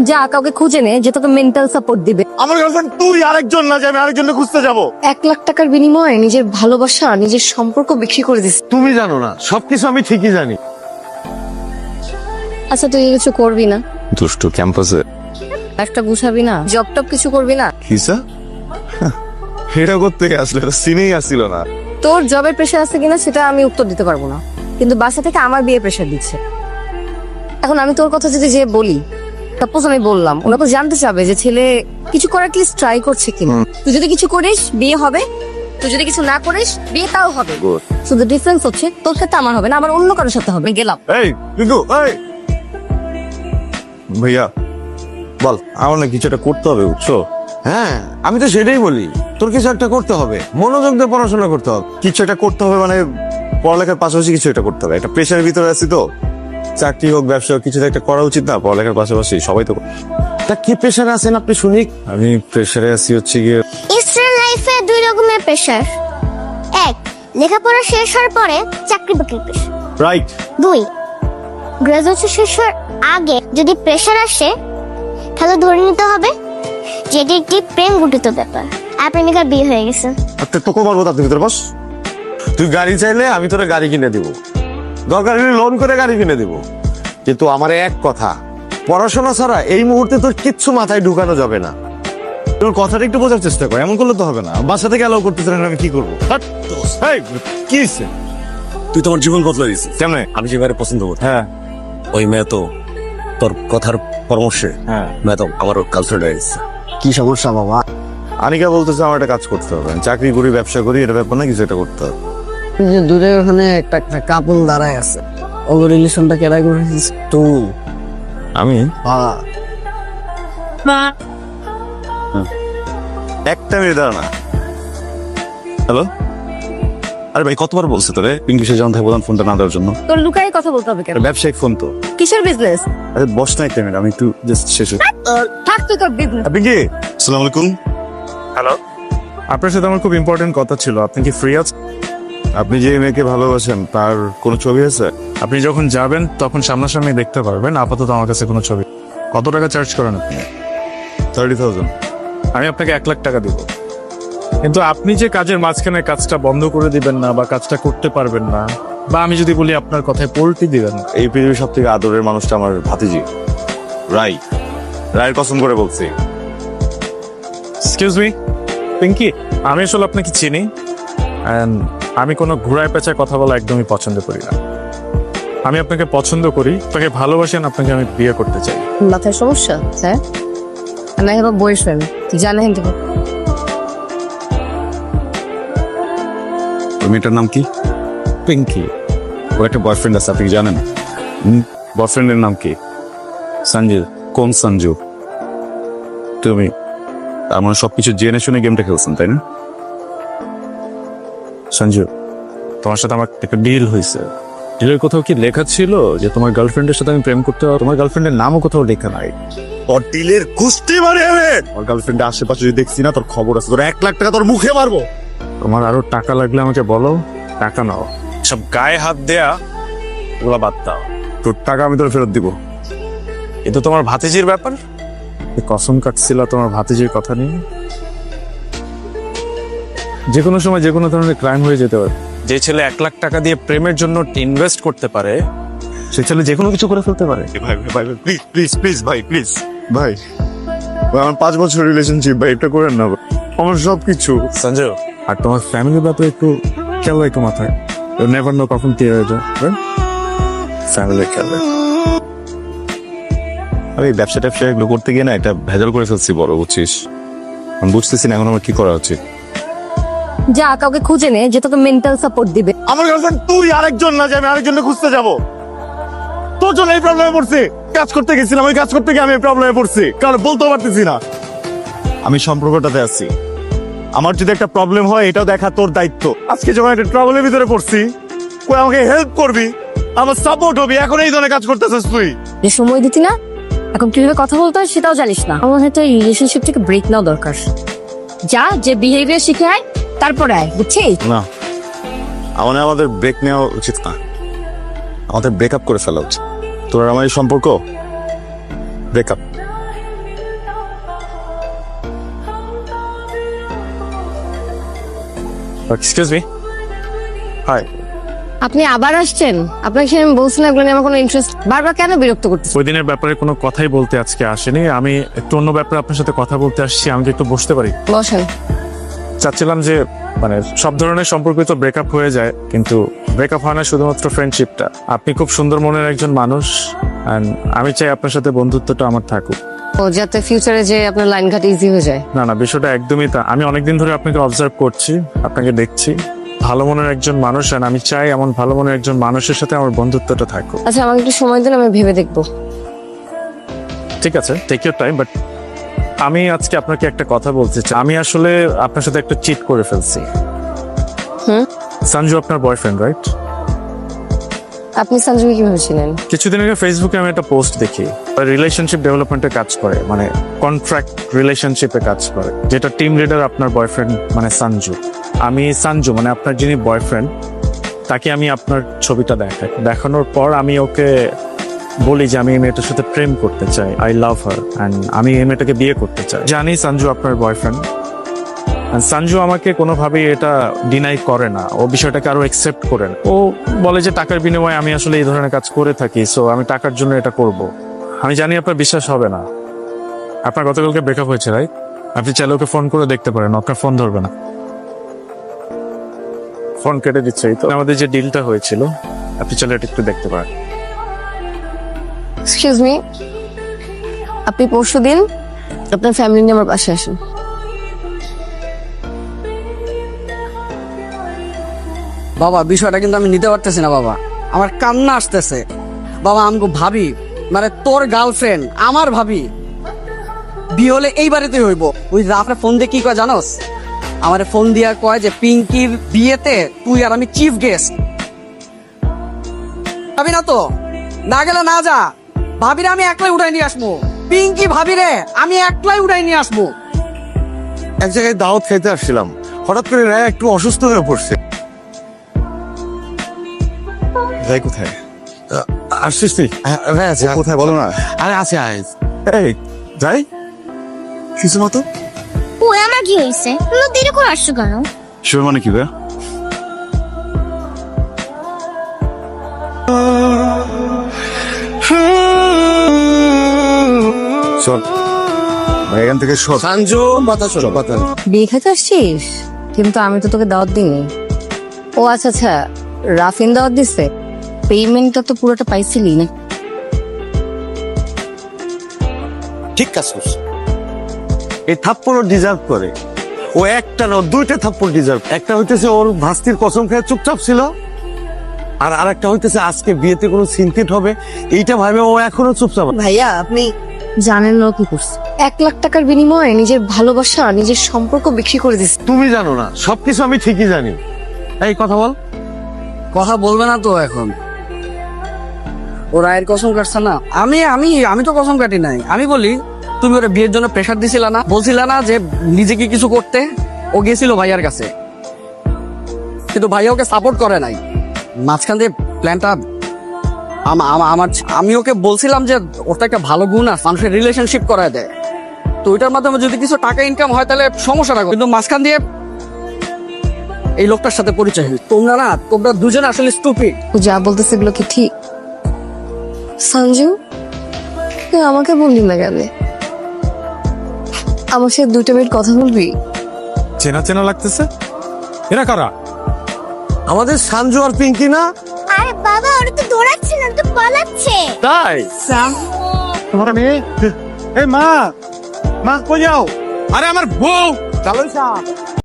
যা কাউকে খুঁজে নে যে তোকে মেন্টাল সাপোর্ট দিবে। আমার গার্লফ্রেন্ড তুই আরেকজন না যে আমি আরেকজনকে খুঁজতে যাব। এক লাখ টাকার বিনিময়ে নিজের ভালোবাসা নিজের সম্পর্ক বিক্রি করে দিস। তুমি জানো না সবকিছু আমি ঠিকই জানি। আচ্ছা তুই কিছু করবি না? দুষ্টু ক্যাম্পাসে। একটা বুঝাবি না? জব টপ কিছু করবি না? কিসা এটা করতে আসলে এটা সিনেই আসছিল না। তোর জবের প্রেশার আছে কিনা সেটা আমি উত্তর দিতে পারব না। কিন্তু বাসা থেকে আমার বিয়ে প্রেশার দিচ্ছে। এখন আমি তোর কথা যদি যে বলি সাপোজ আমি বললাম ওরা তো জানতে চাবে যে ছেলে কিছু করার কি ট্রাই করছে কিনা। তুই যদি কিছু করিস বিয়ে হবে। তুই যদি কিছু না করিস বিয়ে তাও হবে. শুধু ডিফারেন্স হচ্ছে তোর সাথে আমার হবে না আমার অন্য কারোর সাথে হবে। গেলাম। এই কিন্তু এই! ভাইয়া বল আমার না কিছু একটা করতে হবে বুঝছ? হ্যাঁ আমি তো সেটাই বলি। তোর কিছু একটা করতে হবে। মনোযোগ দিয়ে পড়াশোনা করতে হবে। কিছু একটা করতে হবে মানে পড়ালেখার পাশাপাশি কিছু একটা করতে হবে। একটা প্রেশারের ভিতরে আছি তো। চাকরি হোক ব্যবসা হোক কিছু তো একটা করা উচিত না পড়ালেখার পাশাপাশি সবাই তো তা কি প্রেশার আছেন আপনি শুনি আমি প্রেশারে আছি হচ্ছে গিয়ে স্টুডেন্ট লাইফে দুই রকমের প্রেশার এক লেখাপড়া শেষ হওয়ার পরে চাকরি বাকরির প্রেশার রাইট দুই গ্রাজুয়েশন শেষ হওয়ার আগে যদি প্রেশার আসে তাহলে ধরে নিতে হবে যে এটি একটি প্রেম গঠিত ব্যাপার। আর প্রেমিকার বিয়ে হয়ে গেছে। একটা তোকে পারব তার ভিতরে বস। তুই গাড়ি চাইলে আমি তোরা গাড়ি কিনে দিব। দরকার হলে লোন করে গাড়ি কিনে দিব। কিন্তু আমার এক কথা পড়াশোনা ছাড়া এই মুহূর্তে তোর কিচ্ছু মাথায় ঢুকানো যাবে না। তোর কথাটা একটু বোঝার চেষ্টা কর এমন করলে তো হবে না। বাসা থেকে অ্যালাউ করতেছে না আমি কি করব? হাট, এই, কি তুই তোমার জীবন বদলে দিছিস। কেমনে? আমি যে পছন্দ করি। হ্যাঁ। ওই মেয়ে তো তোর কথার পরামর্শে হ্যাঁ। মেয়ে তো আমার গার্লফ্রেন্ড হয়ে কি সমস্যা বাবা? আনিকা বলতেছে আমার একটা কাজ করতে হবে। চাকরি করি ব্যবসা করি এটা ব্যাপার না কিছু একটা করতে হবে। যে দূরে ওখানে একটা একটা কাপল দাঁড়ায় আছে। ওগুলো রিলেশনটা কেরা করেছিস তুই আমি? হ্যাঁ। একটা মিনিট দাঁড়া না। হ্যালো আরে ভাই কতবার বলছে তোরে? ইংলিশে থেকে বললাম ফোনটা না দেওয়ার জন্য। তোর লুকাই কথা বলতে হবে কেন? ব্যবসায়িক ফোন তো। কিসের বিজনেস আরে বস না একটা মিনিট আমি একটু জাস্ট শেষ হই থাক তুই তোর বিজনেস আপনি কি? আসসালামু আলাইকুম। হ্যালো আপনার সাথে আমার খুব ইম্পর্টেন্ট কথা ছিল। আপনি কি ফ্রি আছেন? আপনি যে মেয়েকে ভালোবাসেন তার কোনো ছবি আছে? আপনি যখন যাবেন তখন সামনাসামনি দেখতে পারবেন আপাতত আমার কাছে কোনো ছবি। কত টাকা চার্জ করেন আপনি? Thirty thousand. আমি আপনাকে এক লাখ টাকা দিব। কিন্তু আপনি যে কাজের মাঝখানে কাজটা বন্ধ করে দিবেন না বা কাজটা করতে পারবেন না বা আমি যদি বলি আপনার কথায় পোল্টি দিবেন না। এই পৃথিবীর সব থেকে আদরের মানুষটা আমার ভাতিজি। রাই। রায়ের কসম করে বলছি। এক্সকিউজ মি পিঙ্কি আমি আসলে আপনাকে চিনি অ্যান্ড আমি কোনো ঘোড়ায় পেঁচায় কথা বলা একদমই পছন্দ করি না। আমি আপনাকে পছন্দ করি আপনাকে ভালোবাসেন আপনাকে আমি বিয়ে করতে চাই। মাথায় সমস্যা হ্যাঁ? আমি হ্যাভ বয়ফ্রেন্ড তুই জানা হিন্দি ওই মেয়েটার নাম কি? পিঙ্কি। ও একটা বয়ফ্রেন্ড আছে আপনি জানেন? বয়ফ্রেন্ডের নাম কি? সঞ্জু। কোন সঞ্জু? তুমি তার মানে সবকিছু জেনে শুনে গেমটা খেলছেন তাই না? সঞ্জু তোমার সাথে আমার একটা ডিল হয়েছে। ডিলের কোথাও কি লেখা ছিল যে তোমার গার্লফ্রেন্ডের সাথে আমি প্রেম করতে তোমার গার্লফ্রেন্ডের নামও কোথাও লেখা নাই। তোর ডিলের কুস্তি মারে তোর গার্লফ্রেন্ড আশেপাশে যদি দেখছি না তোর খবর আছে। তোর এক লাখ টাকা তোর মুখে মারবো। তোমার আরও টাকা লাগলে আমাকে বলো টাকা নাও। সব গায়ে হাত দেয়া ওগুলা বাদ দাও। তোর টাকা আমি তোর ফেরত দিব। কিন্তু তোমার ভাতিজির ব্যাপার। এ কসম কাটছিল তোমার ভাতিজির কথা নিয়ে? যে কোনো সময় যে কোনো ধরনের ক্রাইম হয়ে যেতে পারে। যে ছেলে এক লাখ টাকা দিয়ে প্রেমের জন্য ইনভেস্ট করতে পারে সে ছেলে যে কোনো কিছু করে ফেলতে পারে। ভাই ভাই ভাই প্লিজ প্লিজ প্লিজ ভাই প্লিজ ভাই ভাই, আমার পাঁচ বছর রিলেশনশিপ ভাই এটা করেন না। আমার সব কিছু সঞ্জয়। আর তোমার ফ্যামিলির ব্যাপারে একটু খেয়াল রাখো মাথায়। নেভার নো কখন কি হয়ে যায় ফ্যামিলি খেয়াল। আমি ব্যবসা ট্যাবসা এগুলো করতে গিয়ে না এটা ভেজাল করে ফেলছি বড় বুঝছিস? আমি বুঝতেছি না এখন আমার কি করা উচিত। যা কাউকে খুঁজে নে যে তোকে মেন্টাল সাপোর্ট দিবে। আমার গার্লফ্রেন্ড তুই আরেকজন না যে আমি আরেকজনকে খুঁজতে যাব। তোর জন্য এই প্রবলেমে পড়ছি। কাজ করতে গেছিলাম ওই কাজ করতে গিয়ে আমি এই প্রবলেমে পড়ছি। কারণ বলতেও পারতেছি না। আমি সম্পর্কটাতে আছি। আমার যদি একটা প্রবলেম হয় এটাও দেখা তোর দায়িত্ব। আজকে যখন একটা ট্রাবলের ভিতরে পড়ছি কই আমাকে হেল্প করবি? আমার সাপোর্ট হবি। এখন এই ধরনের কাজ করতেছিস তুই। যে সময় দিতি না এখন কীভাবে কথা বলতে হয় সেটাও জানিস না। আমার হয়তো এই রিলেশনশিপ থেকে ব্রেক নেওয়া দরকার। যা যে বিহেভিয়ার শিখে আয় তারপর আয় বুঝছিস? না। আমাদের আমাদের ব্রেক নেওয়া উচিত না। আমাদের ব্রেকআপ করে ফেলা উচিত। তোর আমার এই সম্পর্ক? ব্রেকআপ এক্সকিউজ মি হাই আপনি আবার আসছেন? আপনাকে আমি বলছিলাম এগুলো আমার কোনো ইন্টারেস্ট বারবার কেন বিরক্ত করতে ওই দিনের ব্যাপারে কোনো কথাই বলতে আজকে আসেনি। আমি একটু অন্য ব্যাপারে আপনার সাথে কথা বলতে আসছি আমি একটু বসতে পারি? বসেন। চাচ্ছিলাম যে মানে সব ধরনের সম্পর্ক তো ব্রেকআপ হয়ে যায় কিন্তু ব্রেকআপ হয় না শুধুমাত্র ফ্রেন্ডশিপটা আপনি খুব সুন্দর মনের একজন মানুষ অ্যান্ড আমি চাই আপনার সাথে বন্ধুত্বটা আমার থাকুক। ও যাতে ফিউচারে যে আপনার লাইন ঘাট ইজি হয়ে যায়। না না বিষয়টা একদমই তা আমি অনেকদিন ধরে আপনাকে অবজার্ভ করছি আপনাকে দেখছি। ভালো মনের একজন মানুষ and আমি চাই এমন ভালো মনের একজন মানুষের সাথে আমার বন্ধুত্বটা থাকুক। আচ্ছা আমাকে একটু সময় দিন আমি ভেবে দেখব। ঠিক আছে টেক ইউর টাইম বাট আমি আজকে আপনাকে একটা কথা বলতে চাই। আমি আসলে আপনার সাথে একটা চিট করে ফেলছি। হুম? সঞ্জু আপনার বয়ফ্রেন্ড রাইট আপনি সঞ্জুকে কীভাবে ছিলেন কিছুদিন আগে ফেসবুকে আমি একটা পোস্ট দেখি। রিলেশনশিপ ডেভেলপমেন্টে কাজ করে মানে কন্ট্রাক্ট রিলেশনশিপে কাজ করে যেটা টিম লিডার আপনার বয়ফ্রেন্ড মানে সঞ্জু আমি সঞ্জু মানে আপনার যিনি বয়ফ্রেন্ড তাকে আমি আপনার ছবিটা দেখাই দেখানোর পর আমি ওকে বলি যে আমি এই মেয়েটার সাথে প্রেম করতে চাই আই লাভ হার অ্যান্ড আমি এই মেয়েটাকে বিয়ে করতে চাই। জানি সঞ্জু আপনার বয়ফ্রেন্ড সঞ্জু আমাকে কোনোভাবেই এটা ডিনাই করে না। ও বিষয়টাকে আরও একসেপ্ট করে না। ও বলে যে টাকার বিনিময়ে আমি আসলে এই ধরনের কাজ করে থাকি সো আমি টাকার জন্য এটা করব। আমি জানি আপনার বিশ্বাস হবে না। আপনার গতকালকে ব্রেকআপ হয়েছে রাইট আপনি চাইলে ওকে ফোন করে দেখতে পারেন আপনার ফোন ধরবে না। ফোন কেটে দিচ্ছে তো। আমাদের যে ডিলটা হয়েছিল, আপনি চাইলে এটা একটু দেখতে পারেন। এক্সকিউজ মি আপনি পরশু দিন আপনার ফ্যামিলি নিয়ে আমার বাসায় আসেন। বাবা, বিষয়টা কিন্তু আমি নিতে পারতেছি না, বাবা। আমার কান্না আসতেছে। বাবা, আমগো ভাবি মানে তোর গার্লফ্রেন্ড আমার ভাবি, বিয়ে হলে এই বাড়িতেই হইব। ওই আপনার ফোন দিয়ে কি কয় জানোস? আমার ফোন দিয়া কয় যে পিঙ্কির বিয়েতে তুই আর আমি চিফ গেস্ট ভাবি না তো? না গেলে না যা। ভাবিরে আমি একলাই উঠাই নিয়ে আসব। পিঙ্কি ভাবিরে আমি একলাই উঠাই নিয়ে আসব। এক জায়গায় দাওয়াত খাইতে আসছিলাম। হঠাৎ করে রায় একটু অসুস্থ হয়ে পড়ছে। যাই কোথায়? আসছিস তুই? হ্যাঁ আছে। কোথায়? বলো না। আরে আছে আয়। এই যাই কিছু মতো ও আমার কি হয়েছে? তুমি দেরি করে আসছো কেন? শিওর মানে কি ভাইয়া? এখান থেকে সর। সঞ্জু পাতা ছোট পাতা বিয়ে আসছিস? কিন্তু আমি তো তোকে দাওয়াত দিইনি। ও আচ্ছা আচ্ছা রাফিন দাওয়াত দিছে? পেমেন্টটা তো পুরোটা পাইছিলি না। ঠিক কাজ করছে এই থাপ্পড় ডিজার্ভ করে। ও একটা না দুইটা থাপ্পড় ডিজার্ভ একটা হইতেছে ওর ভাস্তির কসম খেয়ে চুপচাপ ছিল। আর আরেকটা হইতেছে আজকে বিয়েতে কোনো সিনকেট হবে। এইটা ভাবে ও এখনও চুপচাপ ভাইয়া আপনি জানেন না কি করছে। এক লাখ টাকার বিনিময়ে নিজের ভালোবাসা নিজের সম্পর্ক বিক্রি করে দিচ্ছে তুমি জানো না সবকিছু আমি ঠিকই জানি। এই কথা বল। কথা বলবে না তো এখন। ও রায়ের কসম কাটছে না। আমি আমি আমি তো কসম কাটি নাই। আমি বলি তুমি ওরা বিয়ের জন্য প্রেশার দিছিলা না? বলছিলা না যে নিজেকে কিছু করতে? ও গেছিল ভাইয়ার কাছে। কিন্তু ভাইয়া ওকে সাপোর্ট করে নাই। মাঝখান দিয়ে প্ল্যানটা আমার আমি ওকে বলছিলাম যে ওর তো একটা ভালো গুণ আছে মানুষের রিলেশনশিপ করায় দেয়। তো ওইটার মাধ্যমে যদি কিছু টাকা ইনকাম হয় তাহলে সমস্যা না কিন্তু মাঝখান দিয়ে এই লোকটার সাথে পরিচয় হয়েছে। তোমরা না তোমরা দুজনে আসলে স্টুপিড ও যা বলতেছে এগুলো কি ঠিক? সঞ্জু তুই আমাকে বললি না কেন? আমার সাথে দুইটা মিনিট কথা বলবি? চেনা চেনা লাগতেছে? এরা কারা? আমাদের সানজু আর পিঙ্কি না? আরে বাবা ওরা তো দৌড়াচ্ছে না তো পালাচ্ছে। তাই? তোমার মেয়ে? এই মা। মা কই যাও? আরে আমার বউ। চালো